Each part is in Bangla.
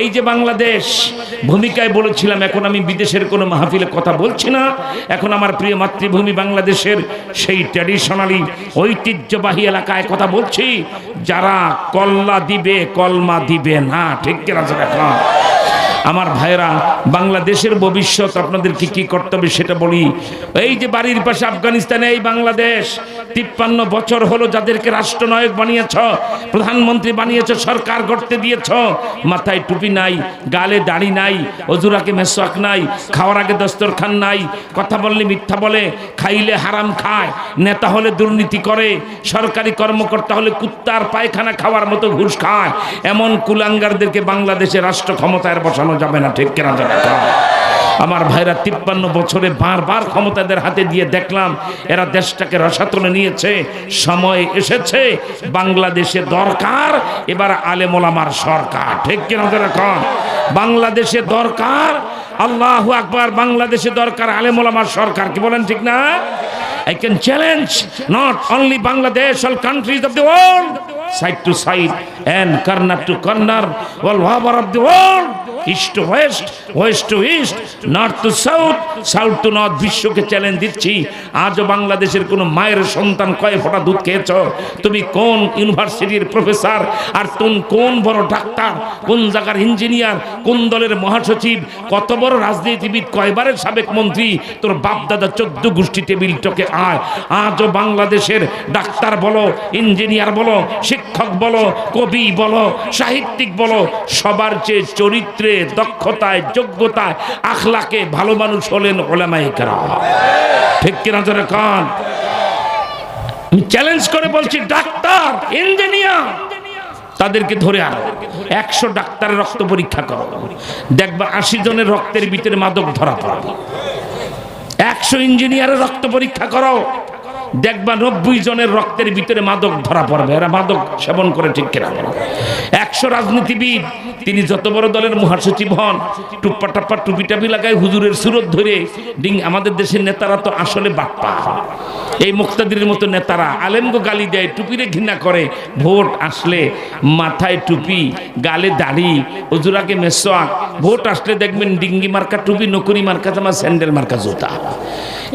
এই যে বাংলাদেশ, ভূমিকায় বলেছিলাম, এখন আমি বিদেশের কোনো মাহফিলে কথা বলছি না। এখন আমার প্রিয় মাতৃভূমি বাংলাদেশের সেই ট্র্যাডিশনালি ঐতিহ্যবাহী এলাকায় কথা বলছি। যারা কল্লা দিবে, কলমা দিবে না, ঠিক কিনা এখন আমার ভাইরা বাংলাদেশের ভবিষ্যৎ আপনাদেরকে কি করতে হবে সেটা বলি। এই যে বাড়ির পাশে আফগানিস্তানে, এই বাংলাদেশ, তিপ্পান্ন বছর হলো যাদেরকে রাষ্ট্রনায়ক বানিয়েছ, প্রধানমন্ত্রী বানিয়েছ, সরকার গড়তে দিয়েছ, মাথায় টুপি নাই, গালে দাড়ি নাই অজুরাকে মেসওয়াক নাই, খাওয়ার আগে দস্তরখান নাই, কথা বললে মিথ্যা বলে, খাইলে হারাম খায়, নেতা হলে দুর্নীতি করে, সরকারি কর্মকর্তা হলে কুত্তার পায়খানা খাওয়ার মতো ঘুষ খায়, এমন কুলাঙ্গারদেরকে বাংলাদেশে রাষ্ট্র ক্ষমতায় বসানো যাবে না ঠিক কেনা যাবে না। আমার ভাইরা তিপ্পান্ন বছরে বারবার ক্ষমতাদের হাতে দিয়ে দেখলাম এরা দেশটাকে রসাতলে নিয়েছে সময় এসেছে বাংলাদেশে দরকার এবার আলেমোলামার সরকার ঠিক কিনা এখন বাংলাদেশে দরকার আল্লাহ আকবার বাংলাদেশে দরকার আলেমোলামার সরকার কি বলেন ঠিক না I can challenge not only Bangladesh, all countries of the world, side to side and corner to corner, all over of the world, east to west, west to east, north to south, south to north, বিশ্বকে চ্যালেঞ্জ দিচ্ছি। আজও বাংলাদেশের কোনো মায়ের সন্তান কয় ফোঁটা দুধ খেয়েছ? তুমি কোন ইউনিভার্সিটির প্রফেসর? আর তুমি কোন বড় ডাক্তার? কোন জায়গার ইঞ্জিনিয়ার কোন দলের মহাসচিব? কত বড় রাজনীতিবিদ? কয়বারের সাবেক মন্ত্রী? তোর বাপ দাদা চোদ্দ গোষ্ঠী টেবিলটাকে আয়। আজও বাংলাদেশের ডাক্তার বলো ইঞ্জিনিয়ার বলো শিক্ষক বলো, কবি বলো, সাহিত্যিক বলো, সবার চেয়ে চরিত্রে দক্ষতায়, যোগ্যতায়, আখলাকে ভালো মানুষ হলেন ওলামাই ঠিক কিনা জোরে কান? চ্যালেঞ্জ করে বলছি, ডাক্তার ইঞ্জিনিয়ার তাদেরকে ধরে আনো। একশো ডাক্তারের রক্ত পরীক্ষা করো। দেখবা আশি জনের রক্তের ভিতরে মাদক ধরা পড়বে একশো ইঞ্জিনিয়ারের রক্ত পরীক্ষা করো। দেখবা নব্বই জনের রক্তের ভিতরে মাদক ধরা পড়বে। এরা মাদক সেবন করে ঠিক কেনা একশো রাজনীতিবিদ, তিনি যত বড় দলের মহাসচিব হন, টুপ্পা টাপ্পা টুপি টাপি লাগায় হুজুরের সুরত ধরে, ডিং, আমাদের দেশের নেতারা তো আসলে বাপ্পা। এই মুক্তাদির মতো নেতারা আলেমগো গালি দেয়, টুপিরে ঘৃণা করে, ভোট আসলে মাথায় টুপি, গালে দাড়ি হুজুরাকে মেসোয়াক, ভোট আসলে দেখবেন ডিঙ্গি মার্কা টুপি, নকুরি মার্কা জামা, স্যান্ডেল মার্কা জুতা।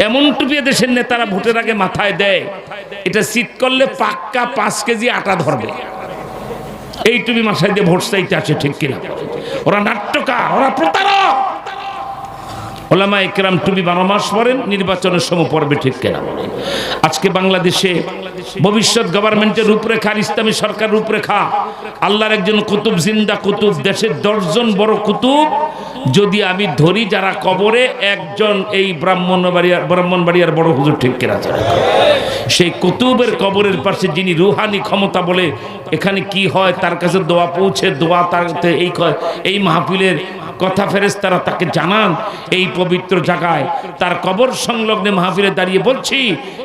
এমন টুপি দেশের নেতারা ভোটের আগে মাথায় দেয়, এটা শীত করলে পাক্কা পাঁচ কেজি আটা ধরবে। এই তুমি মাথায় দিয়ে ভোট চাইতে আসে ঠিক কিনা? ওরা নাট্যকার, ওরা প্রতারক। ওলামা একরাম টুপি বারো মাস পরেন, নির্বাচনের সময় পড়বে ঠিক কেনা আজকে বাংলাদেশে ভবিষ্যৎ গভর্নমেন্টের রূপরেখা ইসলামী সরকার রূপরেখা, আল্লাহর একজন কুতুব, জিন্দা কুতুব, দেশের দশজন বড় কুতুব, যদি আমি ধরি যারা কবরে, একজন এই ব্রাহ্মণবাড়িয়ার ব্রাহ্মণবাড়িয়ার বড় হুজুর ঠিক কেনা সেই কুতুবের কবরের পাশে যিনি রুহানি ক্ষমতা বলে এখানে কি হয়, তার কাছে দোয়া পৌঁছে, দোয়া তার এই এই মাহফিলের কথা ফেরেস তারা তাকে জানান, এই পবিত্র জায়গায় তার কবর সংলগ্নে মাহফিলে দাঁড়িয়ে বলছি,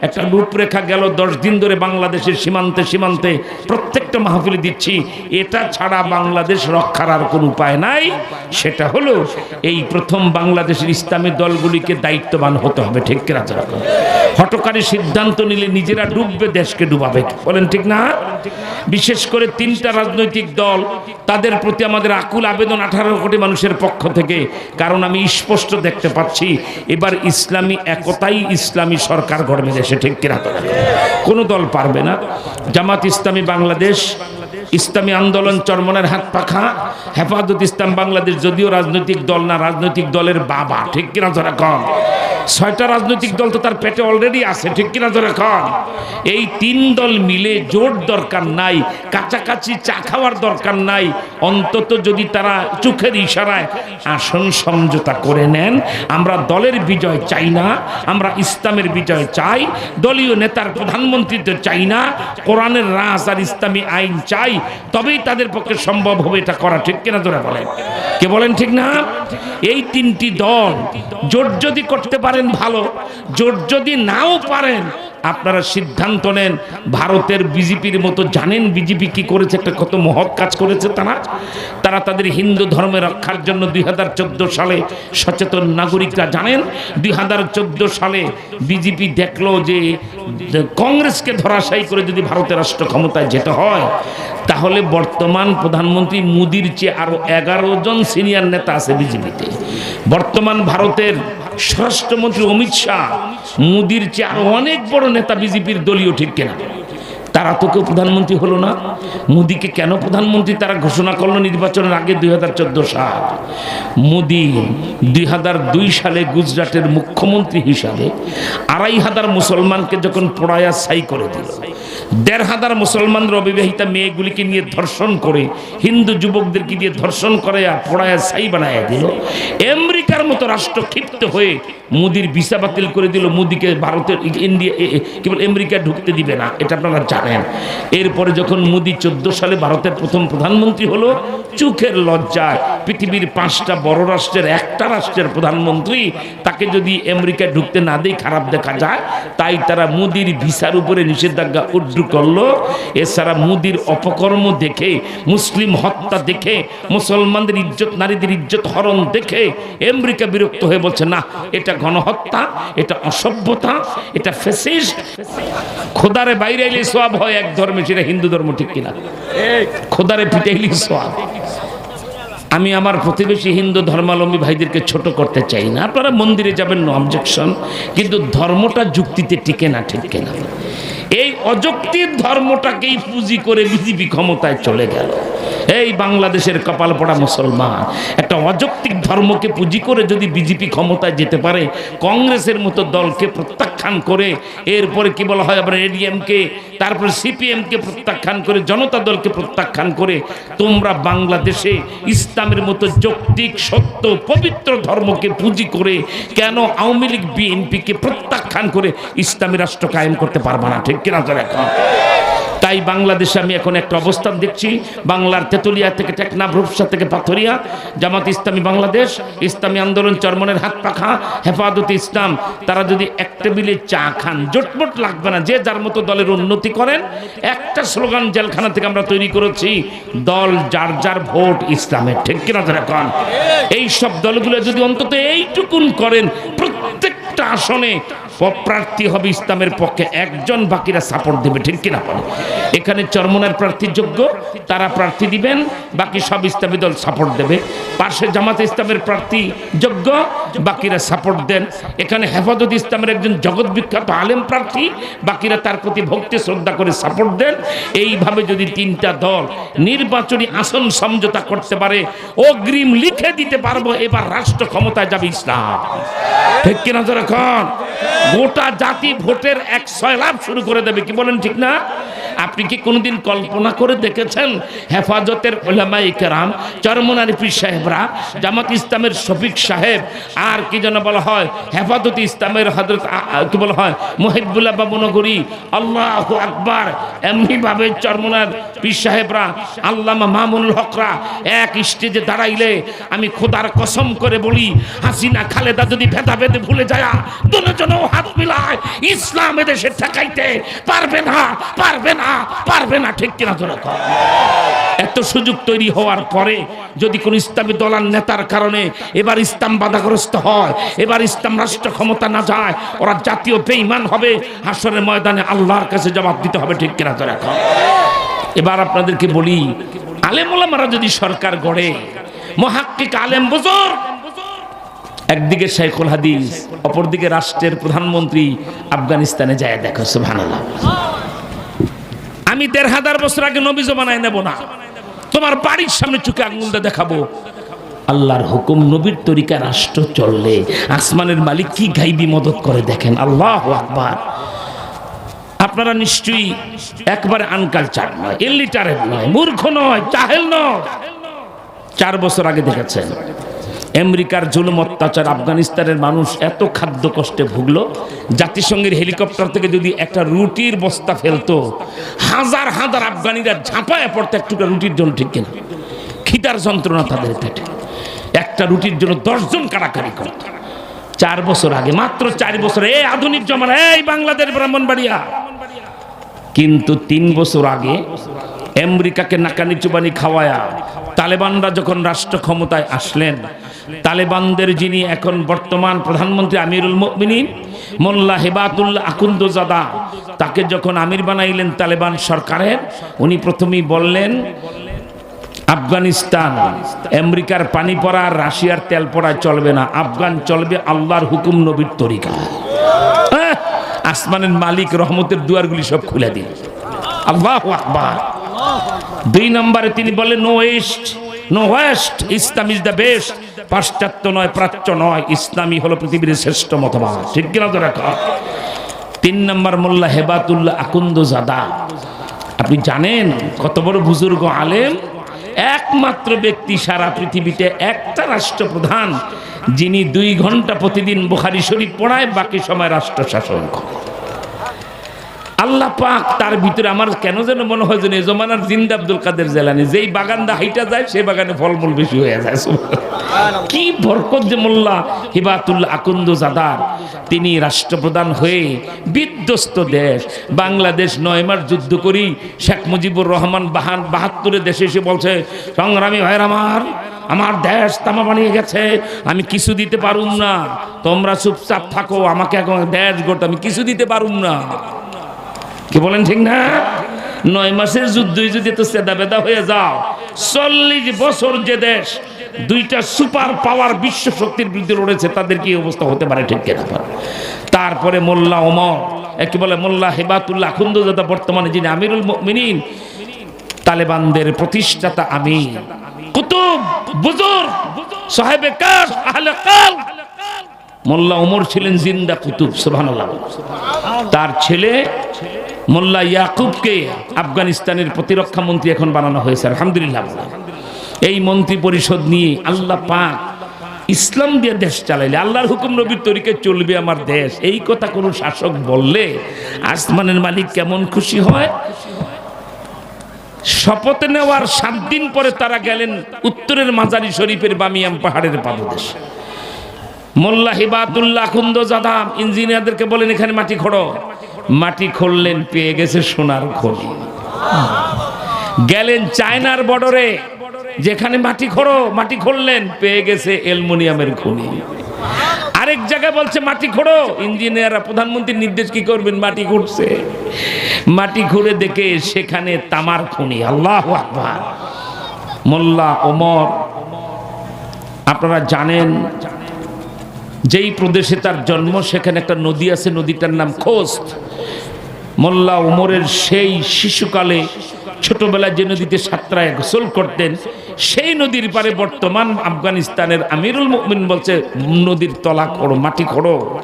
একটা রূপরেখা গেল দশ দিন ধরে বাংলাদেশের সীমান্তে সীমান্তে প্রত্যেকটা মাহফিলে দিচ্ছি। এটা ছাড়া বাংলাদেশ রক্ষার আর কোনো উপায় নাই। সেটা হলো এই প্রথম বাংলাদেশের ইসলামী দলগুলিকে দায়িত্ববান হতে হবে, ঠিক কিনা হটকারী সিদ্ধান্ত নিলে নিজেরা ডুববে, দেশকে ডুবাবে। বলেন ঠিক না? বিশেষ করে তিনটা রাজনৈতিক দল, তাদের প্রতি আমাদের আকুল আবেদন আঠারো কোটি মানুষের পক্ষ থেকে, কারণ আমি স্পষ্ট দেখতে পাচ্ছি, এবার ইসলামী একতাই ইসলামী সরকার গড়বে দেশে ঠিক কিনা কোনো দল পারবে না। জামাত ইসলামী বাংলাদেশ ইসলামী আন্দোলন চরমনের হাত পাখা। হেফাজত ইসলাম বাংলাদেশ যদিও রাজনৈতিক দল না, রাজনৈতিক দলের বাবা, ঠিক কিনা ধরা কম ছয়টা রাজনৈতিক দল তো তার পেটে অলরেডি আছে, ঠিক কিনা ধরে কন? এই তিন দল মিলে জোট দরকার নাই, কাছাকাছি চা খাওয়ার দরকার নাই, অন্তত যদি তারা চোখের ইশারায় আসন সমঝোতা করে নেন, আমরা দলের বিজয় চাই না, আমরা ইসলামের বিজয় চাই, দলীয় নেতার প্রধানমন্ত্রীত্ব চাই না, কোরআনের রাজ আর ইসলামী আইন চাই তবেই তাদের পক্ষে সম্ভব হবে এটা করা, ঠিক কিনা ধরে বলেন? কে বলেন ঠিক না? এই তিনটি দল জোট যদি করতে পারেন ভালো, জোট যদি নাও পারেন, আপনারা সিদ্ধান্ত নেন, ভারতের বিজেপির মতো জানেন বিজেপি কি করেছে, একটা কত মহৎ কাজ করেছে তারা তারা তাদের হিন্দু ধর্মে রক্ষার জন্য দুই হাজার চোদ্দ সালে সচেতন নাগরিকরা জানেন, দুই হাজার চোদ্দ সালে বিজেপি দেখল যে কংগ্রেসকে ধরাশায়ী করে যদি ভারতের রাষ্ট্র ক্ষমতায় যেতে হয় তাহলে বর্তমান প্রধানমন্ত্রী মোদির চেয়ে আরও এগারো জন সিনিয়র নেতা আছে বিজেপিতে। বর্তমান ভারতের স্বরাষ্ট্রমন্ত্রী অমিত শাহ মোদীর চেয়ে আরও অনেক বড় নেতা বিজেপির দলীয় ঠিক কেনা? তারা তো কেউ প্রধানমন্ত্রী হলো না? মোদিকে কেন প্রধানমন্ত্রী তারা ঘোষণা করল নির্বাচনের আগে দুই হাজার চোদ্দ সাল? মোদি দুই হাজার দুই সালে গুজরাটের মুখ্যমন্ত্রী হিসাবে আড়াই হাজার মুসলমানকে যখন পড়ায়া সাই করে দিল, দেড় হাজার মুসলমানদের অবিবাহিতা মেয়েগুলিকে নিয়ে ধর্ষণ করে, হিন্দু যুবকদেরকে দিয়ে ধর্ষণ করে পড়ায়া সাই বানায়া দিল, আমেরিকার মতো রাষ্ট্র ক্ষিপ্ত হয়ে মোদির ভিসা বাতিল করে দিল, মোদিকে ভারতের ইন্ডিয়া, এ- এ- কি বলে আমেরিকা ঢুকতে দিবে না, এটা আপনারা জানেন। এরপরে যখন মোদি চোদ্দ সালে ভারতের প্রথম প্রধানমন্ত্রী হলো, চোখের লজ্জায় পৃথিবীর পাঁচটা বড় রাষ্ট্রের একটা রাষ্ট্রের প্রধানমন্ত্রী তাকে যদি আমেরিকা ঢুকতে না দিয়ে, খারাপ দেখা যায়। তাই তারা মোদির ভিসার উপরে নিষেধাজ্ঞা উড্ডু করল। এছাড়া মোদির অপকর্ম দেখে, মুসলিম হত্যা দেখে, মুসলমানদের ইজ্জত, নারীদের ইজ্জত হরণ দেখে আমেরিকা বিরক্ত হয়ে বলছে, না, এটা গণহত্যা, এটা অসভ্যতা, এটা ফেসিস্ট খোদারে বাইরে এলে সোয়াব হয় এক ধর্মে সেটা হিন্দু ধর্ম ঠিক কিনা? খোদারে সোয়াব আমি আমার প্রতিবেশী হিন্দু ধর্মাবলম্বী ভাইদেরকে ছোট করতে চাই না। আপনারা মন্দিরে যাবেন নো অবজেকশন কিন্তু ধর্মটা যুক্তিতে টিকে না ঠিক কিনা? এই অযুক্তির ধর্মটাকেই পুঁজি করে বিজেপি ক্ষমতায় চলে গেল। এই বাংলাদেশের কপাল পড়া মুসলমান। একটা অযৌক্তিক ধর্মকে পুঁজি করে যদি বিজেপি ক্ষমতায় যেতে পারে, কংগ্রেসের মতো দলকে প্রত্যাখ্যান করে, এরপরে কি বলা হয় আবার এডিএমকে, তারপরে সিপিএমকে প্রত্যাখ্যান করে, জনতা দলকে প্রত্যাখ্যান করে, তোমরা বাংলাদেশে ইসলামের মতো যৌক্তিক, সত্য, পবিত্র ধর্মকে পুঁজি করে কেন আওয়ামী লীগ, বিএনপিকে প্রত্যাখ্যান করে ইসলামী রাষ্ট্র কায়েম করতে পারবা না? ঠিক কিনা তোরা এখন তাই বাংলাদেশে আমি এখন একটা অবস্থান দেখছি। বাংলার তেতুলিয়া থেকে টেকনাফ, রূপসা থেকে পাথরিয়া। জামাত ইসলামী বাংলাদেশ, ইসলামী আন্দোলন চরমনের হাত পাখা, হেফাজত ইসলাম। তারা যদি এক টেবিলে চা খান, জোটমোট লাগবে না। যে যার মতো দলের উন্নতি করেন, একটা স্লোগান জেলখানা থেকে আমরা তৈরি করেছি, দল যার যার ভোট ইসলামের। ঠিক কিনা ধরে কন? এই সব দলগুলো যদি অন্তত এইটুকুন করেন, প্রত্যেকটা আসনে প্রার্থী হবে ইসলামের পক্ষে, একজন বাকিরা সাপোর্ট দেবে, ঠিক কিনা বলে? এখানে চরমনার প্রার্থী যোগ্য, তারা প্রার্থী দিবেন, বাকি সব ইসলামী দল সাপোর্ট দেবে। পাশে জামাত ইসলামের প্রার্থী যোগ্য, বাকিরা সাপোর্ট দেন। এখানে হেফাজত ইসলামের একজন জগৎ বিখ্যাত আলেম প্রার্থী, বাকিরা তার প্রতি ভক্তি, শ্রদ্ধা করে সাপোর্ট দেন। এইভাবে যদি তিনটা দল নির্বাচনী আসন সমঝোতা করতে পারে, অগ্রিম লিখে দিতে পারব, এবার রাষ্ট্র ক্ষমতায় যাবে ইসলাম। ঠিক কিনা তো এখন গোটা জাতি ভোটের এক সয়লাভ শুরু করে দেবে কি বলেন ঠিক না? আপনি কি কোনোদিন কল্পনা করে দেখেছেন? হেফাজতের ওলামাই কেরাম, চরমনার পীর সাহেবরা, জামাত ইসলামের শফিক সাহেব, আর কি যেন বলা হয়, হেফাজত ইসলামের হজরত কি বলা হয়, মহিবুল্লাহ বাবু নগরী, আল্লাহ আকবার, এমনিভাবে চরমনার পীর সাহেবরা, আল্লামা মামুনুল হকরা, এক স্টেজে দাঁড়াইলে আমি খোদার কসম করে বলি, হাসিনা খালেদা যদি ভেদা ভেদে ভুলে যায়, দুজনেও হাত মিলায়, ইসলাম এদেশে ঠেকাইতে পারবে না পারবে না। পারবে না, ঠিক কিনা কর। এত সুযোগ তৈরি হওয়ার পরে যদি কোন ইসলামী দলার নেতার কারণে এবার ইসলাম বাধাগ্রস্ত হয়, এবার ইসলাম রাষ্ট্র ক্ষমতা না যায়, ওরা জাতীয় বেইমান হবে, হাসরের ময়দানে আল্লাহর কাছে জবাব দিতে হবে, ঠিক কিনা কর। এবার আপনাদেরকে বলি আলেমুলামারা যদি সরকার গড়ে, মহাক্কিক আলেম বুজুর একদিকে শেখুল হাদিস, অপরদিকে রাষ্ট্রের প্রধানমন্ত্রী আফগানিস্তানে যায়, দেখো, সুবহানাল্লাহ আমি দেড় হাজার বছর আগে নবী জমানায় নেব না। তোমার বাড়ির সামনে চোখে আঙুলটা দেখাবো। আল্লাহর হুকুম নবীর তরিকা রাষ্ট্র চললে আসমানের মালিক কি গাইবি মদত করে দেখেন? আল্লাহ আকবার। আপনারা নিশ্চয়ই একবারে আনকালচার নয় ইলিটারেট নয়, মূর্খ নয় চাহেল নয়। চার বছর আগে দেখেছেন। আমেরিকার জুলুম, অত্যাচার, আফগানিস্তানের মানুষ এত খাদ্য কষ্টে ভুগলো, জাতিসংঘের হেলিকপ্টার থেকে যদি একটা রুটির বস্তা ফেলতো, হাজার হাজার আফগানিরা ঝাঁপায় পড়তো একটু রুটির জন্য, ঠিক কিনা? খিদার যন্ত্রণা তাদের পেটে। একটা রুটির জন্য দশজন কাড়াকাড়ি করত। চার বছর আগে, মাত্র চার বছর এই আধুনিক জমানা, এই বাংলাদেশ ব্রাহ্মণবাড়িয়া। কিন্তু তিন বছর আগে, আমেরিকাকে নাকানি চুবানি খাওয়ায়া, তালেবানরা যখন রাষ্ট্র ক্ষমতায় আসলেন তালেবানদের যিনি এখন বর্তমান প্রধানমন্ত্রী আমিরুল মুমিনিন, মোল্লা হেবাতুল্লাহ আকুন্দজাদা, তাকে যখন আমির বানাইলেন তালেবান সরকারের, উনি প্রথমেই বললেন, আফগানিস্তান, আমেরিকার পানি পড়া রাশিয়ার তেল পড়া চলবে না, আফগান চলবে আল্লাহর হুকুম নবীর তরিকা। আসমানের মালিক রহমতের দুয়ারগুলি সব খুলে দিন আল্লাহ আকবার। দুই নম্বরে তিনি বলেন no east no west Islam is the best পাশ্চাত্য নয়, প্রাচ্য নয় ইসলামী হলো পৃথিবীর শ্রেষ্ঠ মতবাদ। ঠিক কিনা তো রাখা তিন নম্বর মোল্লা হেবাতুল্লাহ আকুন্দ জাদা আপনি জানেন কত বড় বুজুর্গ আলেম? একমাত্র ব্যক্তি সারা পৃথিবীতে একটা রাষ্ট্রপ্রধান, যিনি দুই ঘণ্টা প্রতিদিন বুখারি শরীফ পড়ায়, বাকি সময় রাষ্ট্র শাসন করে আল্লাহ পাক তার ভিতরে আমার কেন যেন মনে হয় যেন জমানার জিন্দা আব্দুল কাদের জেলানি যেই বাগানটা হাইটা যায় সেই বাগানে ফলমূল বেশি হয়ে যায়। কি বরকত যে মোল্লা হিবাতুল্লাহ আকুন্দ জাদার। তিনি রাষ্ট্রপ্রধান হয়ে বিধ্বস্ত দেশ বাংলাদেশ নয় মাস যুদ্ধ করি শেখ মুজিবুর রহমান বাহান বাহাত্তরে দেশে এসে বলছে সংগ্রামী ভাইয়ের আমার আমার দেশ তামা বানিয়ে গেছে আমি কিছু দিতে পারুম না তোমরা চুপচাপ থাকো আমাকে এখন দেশ গোট আমি কিছু দিতে পারুম না। কি বলেন ঠিক না? নয় মাসের যুদ্ধই যদি তো সেদা বেদা হয়ে যাও, চল্লিশ বছর যে দেশ, দুইটা সুপার পাওয়ার বিশ্ব শক্তির বিরুদ্ধে লড়েছে, তাদের কি অবস্থা হতে পারে ঠিক কেনা? তারপরে মোল্লা ওমর একে বলে, মোল্লা হেবাতুল্লাহ খুন্দজাদা বর্তমানে যিনি আমিরুল মিনিন তালেবানদের প্রতিষ্ঠাতা আমি কুতুব বুজুর সাহেবে কাশ, আহলে কাল। মোল্লা ওমর ছিলেন জিন্দা কুতুব, সুবহানাল্লাহ। তার ছেলে মোল্লা ইয়াকুবকে আফগানিস্তানের প্রতিরক্ষা মন্ত্রী এখন বানানো হয়েছে, আলহামদুলিল্লাহ। এই মন্ত্রী পরিষদ নিয়ে আল্লাহ পাক ইসলাম দিয়ে দেশ চালাইলে, আল্লাহর হুকুম নবীর তরিকে চলবে আমার দেশ। এই কথা কোনো শাসক বললে আসমানের মালিক কেমন খুশি হয়? শপথ নেওয়ার সাত দিন পরে তারা গেলেন উত্তরের মাজারি শরীফের বামিয়াম পাহাড়ের পাদদেশ। মোল্লা হিবাতুল্লাহ কুন্দ জাদাম ইঞ্জিনিয়ারদেরকে বলেন, এখানে মাটি খোঁড়ো। মাটি খুললেন, পেয়ে গেছে সোনার খনি গেলেন চায়নার বর্ডারে, যেখানে মাটি খোঁড়ো, মাটি খুললেন, পেয়ে গেছে অ্যালুমিনিয়ামের খনি। আরেক জায়গায় বলছে, মাটি খোঁড়ো। ইঞ্জিনিয়াররা প্রধানমন্ত্রীর নির্দেশ কি করবেন? মাটি খুঁড়ছে। মাটি খুঁড়ে দেখে সেখানে তামার খনি। আল্লাহ আকবার। মোল্লা ওমর, আপনারা জানেন, যেই প্রদেশে তার জন্ম, সেখানে একটা নদী আছে, নদীটার নাম খোস্ত। মোল্লা উমরের সেই শিশুকালে ছোটবেলায় যে নদীতে সাতটায় গোসল করতেন, সেই নদীর পারে বর্তমান আফগানিস্তানের আমিরুল মুমিন বলছে, নদীর তলা খোড়ো, মাটি খোড়ো।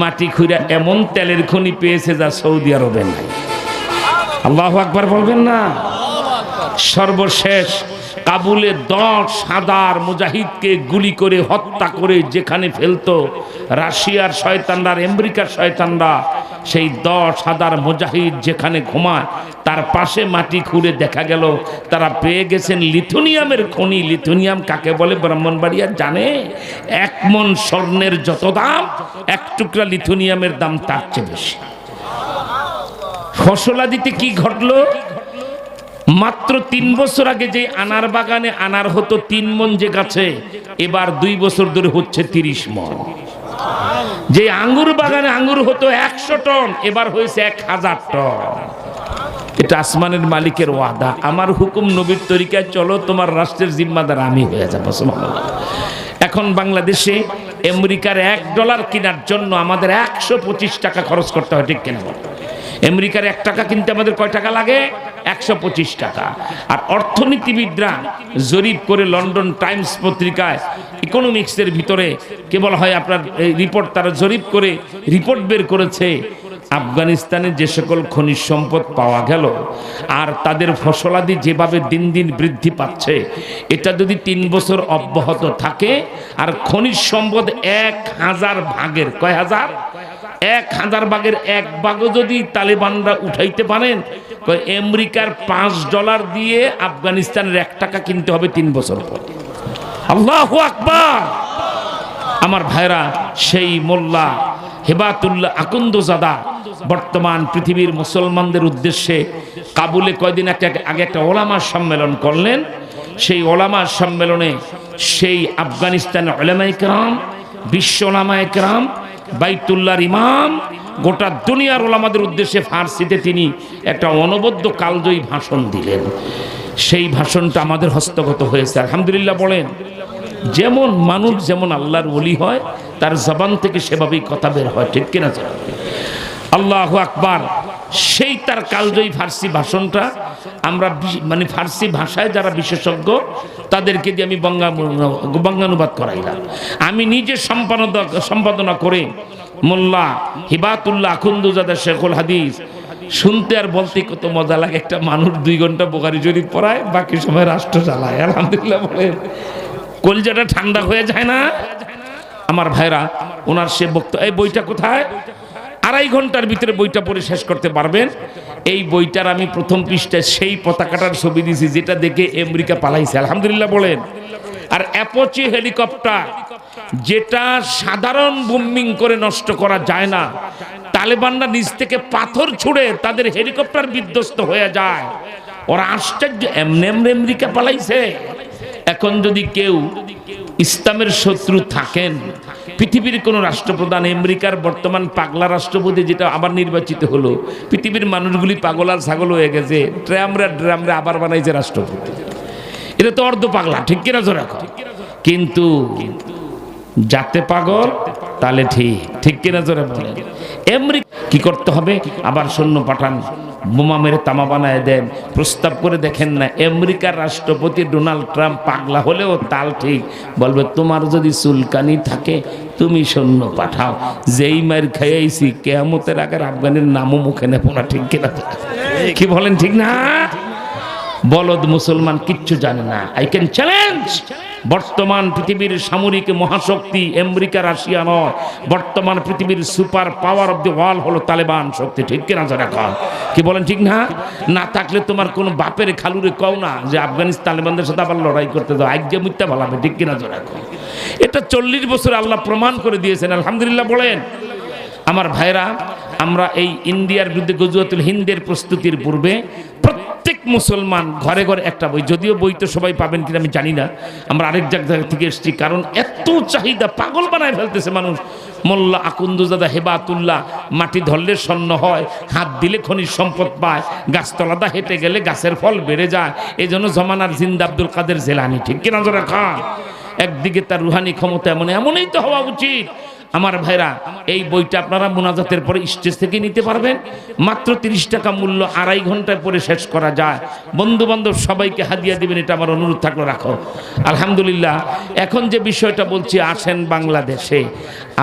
মাটি খুঁড়া এমন তেলের খনি পেয়েছে যা সৌদি আরবে নাই। আল্লাহ আকবার বলবেন না? সর্বশেষ কাবুলে দশ সাদার মুজাহিদকে গুলি করে, হত্যা করে যেখানে ফেলতো, রাশিয়ার শয়তানরা আমেরিকার শয়তানরা সেই দশ হাজার মুজাহিদ যেখানে ঘুমায়, তার পাশে মাটি খুঁড়ে দেখা গেল, তারা পেয়ে গেছেন লিথুনিয়ামের খনি। লিথুনিয়াম কাকে বলে? ব্রাহ্মণবাড়িয়া জানে? এক মন স্বর্ণের যত দাম, এক টুকরা লিথুনিয়ামের দাম তার চেয়ে বেশি। ফসলাদিতে কি ঘটলো? মাত্র তিন বছর আগে যে আনার বাগানে আনার হতো তিন মন যে গাছে, এবার দুই বছর ধরে হচ্ছে তিরিশ মন। যে আঙ্গুর বাগানে আঙ্গুর হতো একশো টন, এবার হয়েছে এক হাজার টন। এটা আসমানের মালিকের ওয়াদা। আমার হুকুম নবীর তরিকায়, চলো তোমার রাষ্ট্রের জিম্মাদার আমি হয়ে যাব এখন বাংলাদেশে আমেরিকার এক ডলার কেনার জন্য আমাদের একশো পঁচিশ টাকা খরচ করতে হয়, ঠিক কেনা আমেরিকার এক টাকা কিনতে আমাদের কয় টাকা লাগে? একশো পঁচিশ টাকা। আর অর্থনীতিবিদরা জরিপ করে লন্ডন টাইমস পত্রিকায় ইকোনমিক্সের ভিতরে কেবল হয় আপনার রিপোর্ট তারা জরিপ করে রিপোর্ট বের করেছে। আফগানিস্তানে যে সকল খনিজ সম্পদ পাওয়া গেল আর তাদের ফসলাদি যেভাবে দিন দিন বৃদ্ধি পাচ্ছে, এটা যদি তিন বছর অব্যাহত থাকে, আর খনিজ সম্পদ এক হাজার ভাগের, কয় হাজার? এক হাজার ভাগের এক ভাগও যদি তালেবানরা উঠাইতে পারেন আমেরিকার পাঁচ ডলার দিয়ে আফগানিস্তানের এক টাকা কিনতে হবে তিন বছর পর। আল্লাহ আকবার! আমার ভাইরা, সেই মোল্লা হেবাতুল্লাহ আকন্দজাদা বর্তমান পৃথিবীর মুসলমানদের উদ্দেশ্যে কাবুলে কয়দিন একটা আগে একটা ওলামা সম্মেলন করলেন। সেই ওলামা সম্মেলনে সেই আফগানিস্তানের ওলামা ইকরাম বিশ্ব ওলামা ইকরাম বাইতুল্লাহর ইমাম, গোটা দুনিয়ার ওলামাদের উদ্দেশ্যে ফার্সিতে তিনি একটা অনবদ্য কালজয়ী ভাষণ দিলেন। সেই ভাষণটা আমাদের হস্তগত হয়েছে। আলহামদুলিল্লাহ বলেন যেমন মানুষ যেমন আল্লাহর ওলি হয়, তার জবান থেকে সেভাবেই কথা বের হয়, ঠিক কিনা আল্লাহ আকবার। সেই তার কালজয়ী ফার্সি ভাষণটা আমরা মানে ফার্সি ভাষায় যারা বিশেষজ্ঞ, তাদেরকে দিয়ে আমি বঙ্গানু বঙ্গানুবাদ করাইলাম। আমি নিজে সম্পাদনা সম্পাদনা করে মোল্লা হিবাতুল্লাহ আখুন্দুজাদা শেখুল হাদিস, শুনতে আর বলতে কত মজা লাগে, একটা মানুষ দুই ঘণ্টা বোকারি জরিপ পড়ায়, বাকি সময় রাষ্ট্র চালায়। আলহামদুলিল্লাহ বলেন। কলজাটা ঠান্ডা হয়ে যায় না? আমার ভাইরা, ওনার সে বক্তব্য এই বইটা কোথায়? আড়াই ঘণ্টার ভিতরে বইটা পড়ে শেষ করতে পারবেন। এই বইটার আমি প্রথম পৃষ্ঠায় সেই পতাকাটার ছবি দিয়েছি, যেটা দেখে আমেরিকা পালাইছে। আলহামদুলিল্লাহ বলেন। আর অ্যাপোচি হেলিকপ্টার, যেটা সাধারণ বোম্বিং করে নষ্ট করা যায় না। তালেবানরা নিচ থেকে পাথর ছুঁড়ে তাদের হেলিকপ্টার বিধ্বস্ত হয়ে যায়। ওরা আশ্চর্য, এমনি এমনি আমেরিকা পালাইছে। এখন যদি কেউ ইসলামের শত্রু থাকেন, পৃথিবীর কোন রাষ্ট্রপ্রধান, আমেরিকার বর্তমান পাগলা রাষ্ট্রপতি যেটা আবার নির্বাচিত হলো, পৃথিবীর মানুষগুলি পাগল আর ছাগল হয়ে গেছে, ড্রামরা ড্রামরা আবার বানাইছে রাষ্ট্রপতি। এটা তো অর্ধ পাগলা, ঠিক কিনা জোর কিন্তু যাতে পাগল, তাহলে ঠিক ঠিক কিনা জোরে আমেরিকা কি করতে হবে? আবার সৈন্য পাঠান। বোমা মেরে তামা বানায় দেন। প্রস্তাব করে দেখেন না, আমেরিকার রাষ্ট্রপতি ডোনাল্ড ট্রাম্প পাগলা হলেও তাল ঠিক। বলবে, তোমার যদি চুলকানি থাকে, তুমি সৈন্য পাঠাও। যেই মার খাইয়াইছি কেয়ামতের আগের আফগানের নামও মুখে নেব না, ঠিক কিনা? কি বলেন, ঠিক না? বলদ মুসলমান কিচ্ছু জানে না। আই ক্যান চ্যালেঞ্জ বর্তমান পৃথিবীর সামরিক মহাশক্তি আমেরিকা, রাশিয়া নয়। বর্তমান পৃথিবীর super power of the world হলো তালেবান শক্তি। ঠিক কিনা যারা কন কি বলেন ঠিক না? না থাকলে তোমার কোনো বাপের খালুরে কও না যে আফগানিস্তান তালেবানদের সাথে আবার লড়াই করতে দাও আজ্ঞা মিথ্যা ভালাবে ঠিক কিনা যারা কন এটা চল্লিশ বছর আল্লাহ প্রমাণ করে দিয়েছেন। আলহামদুলিল্লাহ বলেন। আমার ভাইরা, আমরা এই ইন্ডিয়ার বিরুদ্ধে গজুয়াতুল হিন্দের প্রস্তুতির পূর্বে মুসলমান ঘরে ঘরে একটা বই, যদিও বই তো সবাই পাবেন কিনা আমি জানি না। আমরা আরেক জায়গা থেকে এসেছি, কারণ এত চাহিদা পাগল বানায় ফেলতেছে মানুষ। মোল্লা আকুন্দুজাদা হেবাতুল্লাহ, মাটি ধরলে স্বর্ণ হয়, হাত দিলে খনিজ সম্পদ পায়, গাছতলাদা হেঁটে গেলে গাছের ফল বেড়ে যায় এই জন্য জমানার জিন্দা আব্দুল কাদের জেলানি। ঠিক কিনা জোরা একদিকে তার রুহানি ক্ষমতা এমন, এমনই তো হওয়া উচিত। আমার ভাইরা, এই বইটা আপনারা মোনাজাতের পরে স্টেজ থেকে নিতে পারবেন। মাত্র তিরিশ টাকা মূল্য আড়াই ঘন্টায় পরে শেষ করা যায়। বন্ধু বান্ধব সবাইকে হাদিয়া দিবেন, এটা আমার অনুরোধ থাকল, রাখো। আলহামদুলিল্লাহ, এখন যে বিষয়টা বলছি, আসেন বাংলাদেশে।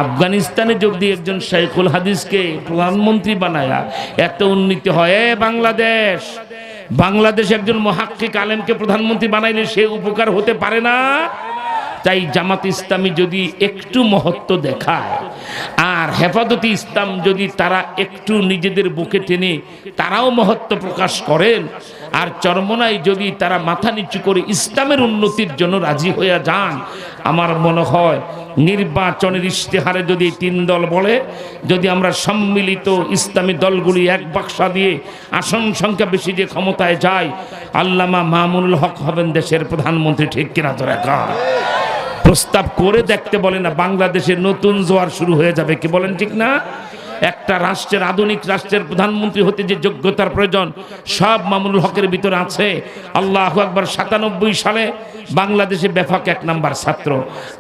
আফগানিস্তানে যদি একজন শাইখুল হাদিসকে প্রধানমন্ত্রী বানায়া এত উন্নতি হয় বাংলাদেশ বাংলাদেশ একজন মহাক্কিক আলেমকে প্রধানমন্ত্রী বানাইলে সে উপকার হতে পারে না? তাই জামাত ইসলামী যদি একটু মহত্ব দেখায়, আর হেফাজতি ইসলাম যদি তারা একটু নিজেদের বুকে টেনে তারাও মহত্ব প্রকাশ করেন, আর চরমনায় যদি তারা মাথা নিচু করে ইসলামের উন্নতির জন্য রাজি হয়ে যান, আমার মনে হয় নির্বাচনের ইশতেহারে যদি তিন দল বলে, যদি আমরা সম্মিলিত ইসলামী দলগুলি এক বাক্সা দিয়ে আসন সংখ্যা বেশি যে ক্ষমতায় যায়, আল্লামা মামুনুল হক হবেন দেশের প্রধানমন্ত্রী, ঠিক কিনা তো রেখা প্রস্তাব করে দেখতে বলে না, বাংলাদেশে নতুন জোয়ার শুরু হয়ে যাবে, কি বলেন ঠিক না? একটা রাষ্ট্রের, আধুনিক রাষ্ট্রের প্রধানমন্ত্রী হতে যে যোগ্যতার প্রয়োজন, সব মামুনুল হকের ভিতরে আছে। আল্লাহ আকবর সাতানব্বই সালে বাংলাদেশে ব্যাপক এক নাম্বার ছাত্র।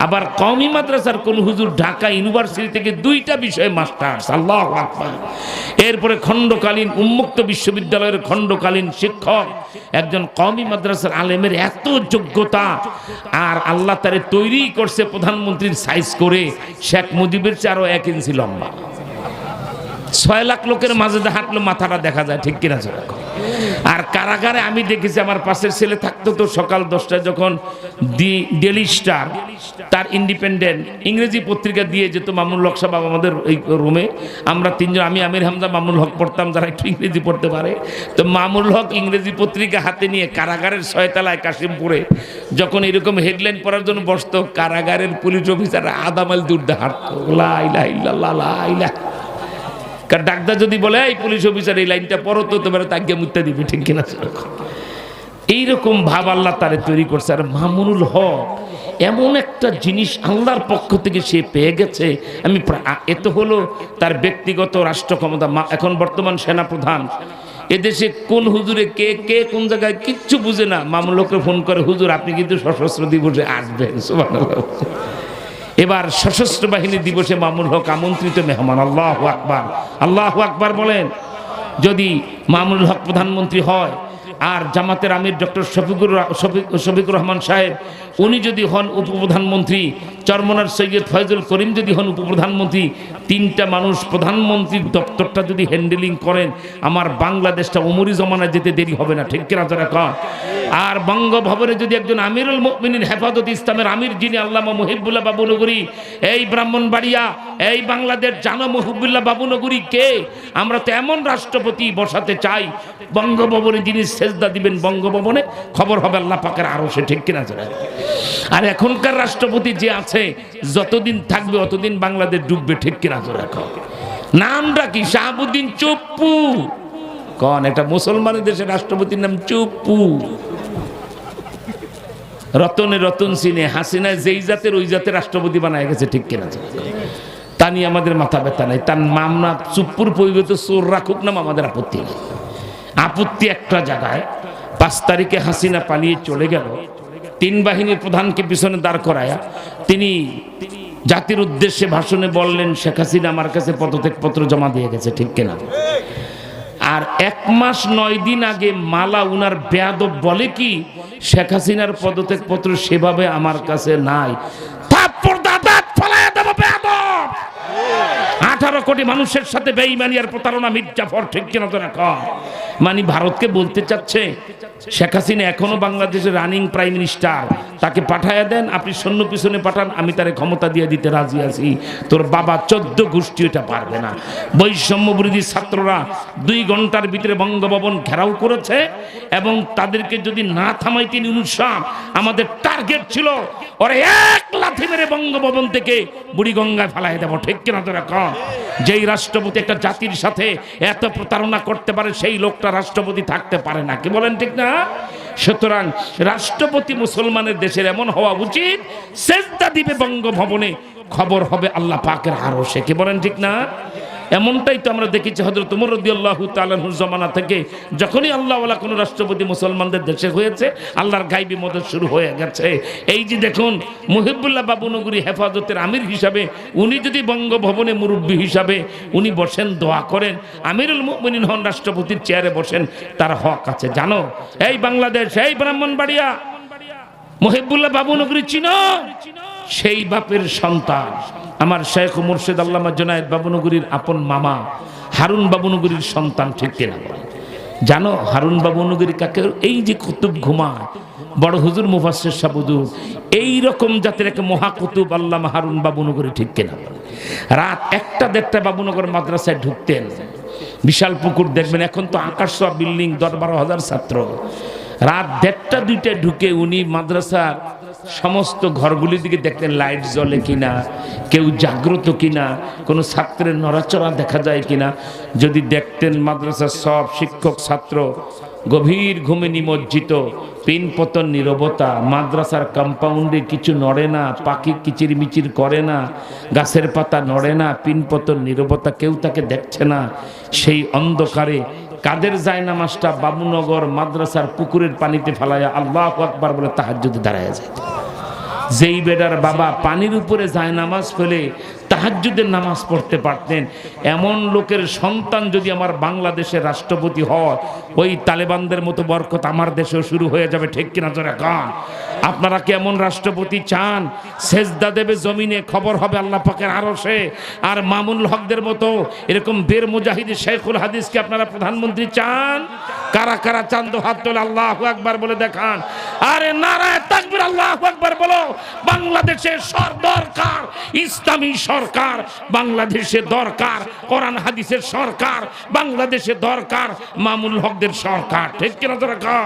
আবার কওমি মাদ্রাসার কোন হুজুর ঢাকা ইউনিভার্সিটি থেকে দুইটা বিষয়ে মাস্টার্স। আল্লাহ আকবর। এরপরে খণ্ডকালীন, উন্মুক্ত বিশ্ববিদ্যালয়ের খণ্ডকালীন শিক্ষক, একজন কওমি মাদ্রাসার আলেমের এত যোগ্যতা, আর আল্লাহ তারে তৈরি করছে প্রধানমন্ত্রীর সাইজ করে। শেখ মুজিবের চেয়ে আরও এক ইঞ্চি লম্বা। ছয় লাখ লোকের মাঝে হাঁটলে, মাথাটা দেখা যায়, ঠিক কিনা আর কারাগারে আমি দেখেছি, আমার পাশের ছেলে থাকতো তো সকাল দশটায় যখন দি ডেলি স্টার তার ইন্ডিপেন্ডেন্ট ইংরেজি পত্রিকা দিয়ে যেত মামুল হক সাহেব আমাদের এই রুমে আমরা তিনজন, আমি, আমির হামজা মামুল হক পড়তাম, যারা একটু ইংরেজি পড়তে পারে। তো মামুল হক ইংরেজি পত্রিকা হাতে নিয়ে কারাগারের ছয়তলায় কাশিমপুরে যখন এরকম হেডলাইন পড়ার জন্য বসতো, কারাগারের পুলিশ অফিসার আদামাল দূর হাঁটতো। লাইলা ইল্লাল্লাহ লাইলা কারণ ডাক্তার যদি বলে, এই পুলিশ অফিসার, এই লাইনটা পড়ো তো, তোমার তাকে মুত্যা দিবি, ঠিক কিনা? এইরকম ভাব আল্লাহ তারে তৈরি করছে। আর মামুনুল হক এমন একটা জিনিস আল্লাহর পক্ষ থেকে সে পেয়ে গেছে। আমি প্রা- আ- এ তো হলো তার ব্যক্তিগত রাষ্ট্র ক্ষমতা এখন বর্তমান সেনাপ্রধান। এদেশে কোন হুজুরে কে কে কোন জায়গায় কিচ্ছু বুঝে না। মামলকে ফোন করে, হুজুর, আপনি কিন্তু সশস্ত্র দিবসে আসবেন। সুবহানাল্লাহ। এবার সশস্ত্র বাহিনী দিবসে মামুন হক আমন্ত্রিত মেহমান, আল্লাহ আকবার। আল্লাহ আকবার বলেন, যদি মামুন হক প্রধানমন্ত্রী হয় আর জামাতের আমির ডক্টর শফিকুর শফিক শফিকুর রহমান সাহেব, উনি যদি হন উপপ্রধানমন্ত্রী, চরমনার সৈয়দ ফয়জুল করিম যদি হন উপপ্রধানমন্ত্রী, তিনটা মানুষ প্রধানমন্ত্রীর দপ্তরটা যদি হ্যান্ডেলিং করেন, আমার বাংলাদেশটা উমরি জমানায় যেতে দেরি হবে না, ঠিক কিনা যারা কন? আর বঙ্গভবনে যদি একজন আমিরুল মুমিনিন হেফাজত ইসলামের আমির, যিনি আল্লামা মুহিবুল্লাহ বাবু নগরী, এই ব্রাহ্মণবাড়িয়া, এই বাংলাদেশ জানো মুহিবুল্লাহ বাবু নগরী কে? আমরা তো এমন রাষ্ট্রপতি বসাতে চাই, বঙ্গভবনে যিনি সেজদা দিবেন বঙ্গভবনে, খবর হবে আল্লাহ পাকের আরও সে ঠিক কিনা যারা আর এখনকার রাষ্ট্রপতি যে আছে, যতদিন থাকবে অতদিন বাংলাদেশ ডুববে, ঠিক কিনা কন নামটা কি? শাহাবুদ্দিন চুপ্পু। কন একটা মুসলমানের দেশের রাষ্ট্রপতির নাম চুপ্পু। রতনে রতন সিনে হাসিনা যেই জাতের, ওই জাতের রাষ্ট্রপতি বানায় গেছে, ঠিক কিনা তা নিয়ে আমাদের মাথা ব্যথা নাই। তার মামনা চুপ্পুর পরিবর্তে চোর রাখুক নাম আমাদের আপত্তি নেই। আপত্তি একটা জায়গায় পাঁচ তারিখে হাসিনা পালিয়ে চলে গেল। তিন বাহিনীর প্রধানকে পিছনে দাঁড় করায়া তিনি জাতির উদ্দেশ্যে ভাষণে বললেন, শেখ হাসিনা আমার কাছে পদত্যাগপত্র জমা দিয়ে গেছে, ঠিক কিনা? আর এক মাস নয় দিন আগে মালা উনার বেয়াদব বলে কি, শেখ হাসিনার পদত্যাগপত্র সেভাবে আমার কাছে নাই। আঠারো কোটি মানুষের সাথে বেইমানি আর প্রতারণা মির্জাফর, ঠিক কিনা তো রাখ মানে ভারতকে বলতে চাচ্ছে, শেখ হাসিনা এখনও বাংলাদেশের রানিং প্রাইম মিনিস্টার। তাকে পাঠায় দেন, আপনি সৈন্য পিছনে পাঠান, আমি তারে ক্ষমতা দিয়ে দিতে রাজি আছি। তোর বাবা চোদ্দ গোষ্ঠী এটা পারবে না। বৈষম্য বিরোধী ছাত্ররা দুই ঘণ্টার ভিতরে বঙ্গভবন ঘেরাও করেছে এবং তাদেরকে যদি না থামাইতে নিউসাম আমাদের টার্গেট ছিল, ওরে এক লাথি মেরে বঙ্গভবন থেকে বুড়িগঙ্গায় ফেলাই দেবো। ঠিক কিনা তোরা কম যেই রাষ্ট্রপতি একটা জাতির সাথে এত প্রতারণা করতে পারে, সেই লোকটা রাষ্ট্রপতি থাকতে পারে না। কি বলেন ঠিক না? সুতরাং রাষ্ট্রপতি মুসলমানের দেশের এমন হওয়া উচিত সেজদা দিবে বঙ্গভবনে খবর হবে আল্লাহ পাকের আরও সে কি বলেন ঠিক না? এমনটাই তো আমরা দেখেছি হজরত উমর রদিয়াল্লাহু তালাহুর জমানা থেকে। যখনই আল্লাহওয়ালা কোনো রাষ্ট্রপতি মুসলমানদের দেশে হয়েছে, আল্লাহর গাইবি মদত শুরু হয়ে গেছে। এই যে দেখুন, মুহিবুল্লাহ বাবু নগরী হেফাজতের আমির হিসাবে, উনি যদি বঙ্গভবনে মুরব্বী হিসাবে উনি বসেন, দোয়া করেন, আমিরুল মুমিনিন হন রাষ্ট্রপতির চেয়ারে বসেন, তার হক আছে। জানো? এই বাংলাদেশ, এই ব্রাহ্মণবাড়িয়া, মহিবুল্লাহ বাবু নগরী চিনো? সেই বাপের সন্তান। আমার শেখ মুর্শেদ আল্লামা জোনায়েদ বাবুনগরীর আপন মামা, হারুন বাবুনগরীর সন্তান, ঠিক কিনা বলেন? জানো, হারুন বাবুনগরী কাকে এই যে কুতুব ঘুমায়, বড় হুজুর মুফাসের সাবুদুর এই রকম জাতের একটা মহাকুতুব আল্লামা হারুন বাবুনগরী, ঠিক কিনা? রাত একটা দেড়টা বাবুনগর মাদ্রাসায় ঢুকতেন, বিশাল পুকুর দেখবেন, এখন তো আকাশ বিল্ডিং, দশ বারো হাজার ছাত্র রাত দেড়টা দুইটায় ঢুকে উনি মাদ্রাসার সমস্ত ঘরগুলির দিকে দেখতেন লাইট জ্বলে কিনা, কেউ জাগ্রত কিনা, কোনো ছাত্রের নড়াচড়া দেখা যায় কিনা। যদি দেখতেন মাদ্রাসার সব শিক্ষক ছাত্র, গভীর ঘুমে নিমজ্জিত পিন পতন নিরবতা, মাদ্রাসার কম্পাউন্ডে কিছু নড়ে না, পাখি কিচিরমিচির করে না, গাছের পাতা নড়ে না পিন পতন নিরবতা কেউ তাকে দেখছে না। সেই অন্ধকারে কাদের যায় নামাজটা বাবুনগর মাদ্রাসার পুকুরের পানিতে ফেলাইয়া আল্লাহ আকবার বলে তাহার যদি দাঁড়ায় যায় যেই বেডার বাবা পানির উপরে যায় নামাজ ফেলে তাহাজ্জুদের নামাজ পড়তে পারতেন, এমন লোকের সন্তান যদি আমার বাংলাদেশের রাষ্ট্রপতি হয়, ওই তালেবানদের মতো বরকত আমার দেশেও শুরু হয়ে যাবে, ঠিক কিনা জোরে কান? আপনারা কেমন রাষ্ট্রপতি চান? সেজদা দেবে জমিনে, খবর হবে আল্লাহ পাকের আরও সে আর মামুনুল হকদের মতো এরকম বের মুজাহিদি শেখুল হাদিসকে আপনারা প্রধানমন্ত্রী চান? কারা কারা চান? তো হাত তোলে আল্লাহ একবার বলে দেখান। আরে নারায় তাকবির আল্লাহ একবার বলো। বাংলাদেশের সর দরকার, ইসলামী সরকার বাংলাদেশে দরকার, কোরআন হাদিসের সরকার বাংলাদেশে দরকার মামুল হকদের সরকার। ঠিক কিনা দরকার